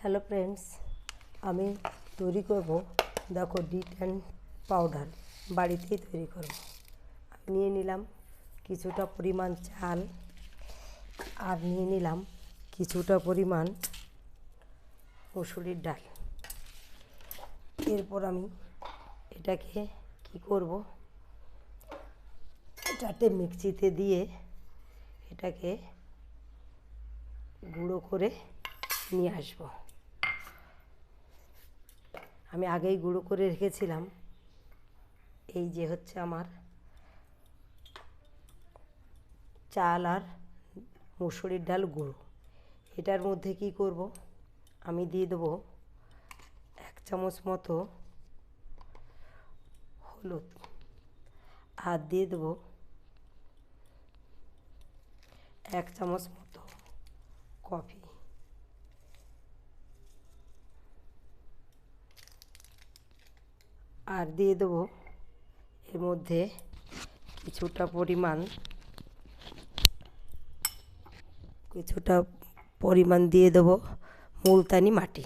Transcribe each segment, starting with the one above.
Hello friends, আমি তৈরি করব, দেখো ডিট অ্যান্ড পাউডার, বাড়িতেই তৈরি করব। নিয়ে নিলাম কিছুটা পরিমাণ চাল, আর নিয়ে নিলাম কিছুটা পরিমাণ মুসুরির ডাল। এরপর আমি এটাকে কি করব, এটাতে মিক্সিতে দিয়ে এটাকে গুঁড়ো করে নিয়ে আসব। আমি আগেই গুঁড়ো করে রেখেছিলাম। এই যে হচ্ছে আমার চাল আর মুসুরির ডাল গুঁড়ো। এটার মধ্যে কি করব? আমি দিয়ে দেবো এক চামচ মতো হলুদ। আর দিয়ে দেবো এক চামচ মতো কফি। আর দিয়ে দেবো এর মধ্যে কিছুটা পরিমাণ কিছুটা পরিমাণ দিয়ে দেবো মুলতানি মাটি।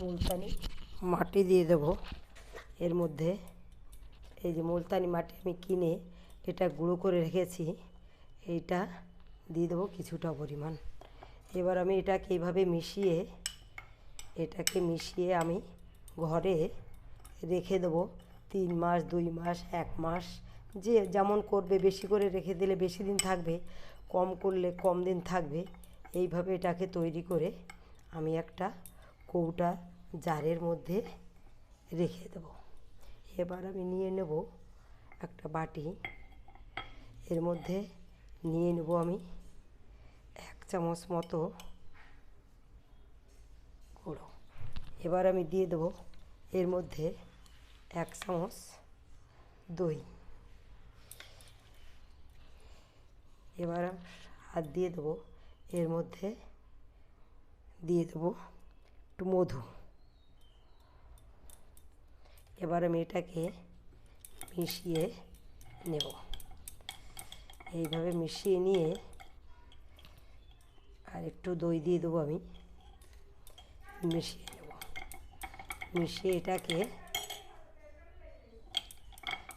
মুলতানি মাটি দিয়ে দেবো। এর মধ্যে এই যে মুলতানি মাটি আমি কিনে এটা গুঁড়ো করে রেখেছি। এইটা দিয়ে দেবো কিছুটা পরিমাণ। এবার আমি এটাকে এইভাবে মিশিয়ে, এটাকে মিশিয়ে আমি ঘরে রেখে দেবো। তিন মাস, দুই মাস, এক মাস, যে যেমন করবে, বেশি করে রেখে দিলে বেশি দিন থাকবে, কম করলে কম দিন থাকবে। এইভাবে এটাকে তৈরি করে আমি একটা কৌটা জারের মধ্যে রেখে দেবো। এবার আমি নিয়ে নেব একটা বাটি। এর মধ্যে নিয়ে নেব আমি এক চামচ মতো গুঁড়ো। এবার আমি দিয়ে দেবো এর মধ্যে এক চামচ দই। এবার হাত দিয়ে দেবো এর মধ্যে দিয়ে দেবো একটু মধু। এবার আমি এটাকে মিশিয়ে নেব। এইভাবে মিশিয়ে নিয়ে আর একটু দই দিয়ে দেবো আমি। মিশিয়ে নেব। মিশিয়ে এটাকে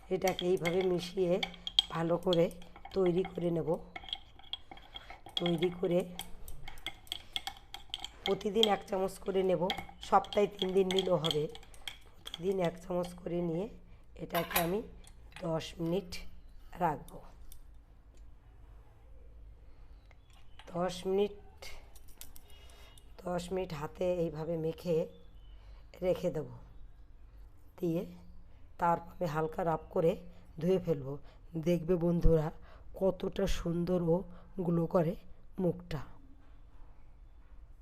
এটাকে এইভাবে মিশিয়ে ভালো করে তৈরি করে নেব। তৈরি করে প্রতিদিন এক চামচ করে নেব। সপ্তাহে তিন দিন নিলেও হবে। প্রতিদিন এক চামচ করে নিয়ে এটাকে আমি দশ মিনিট রাখব। দশ মিনিট দশ মিনিট হাতে এইভাবে মেখে রেখে দেবো। দিয়ে তারপর আমি হালকা রাব করে ধুয়ে ফেলব। দেখবে বন্ধুরা কতটা সুন্দর ও গ্লো করে মুখটা।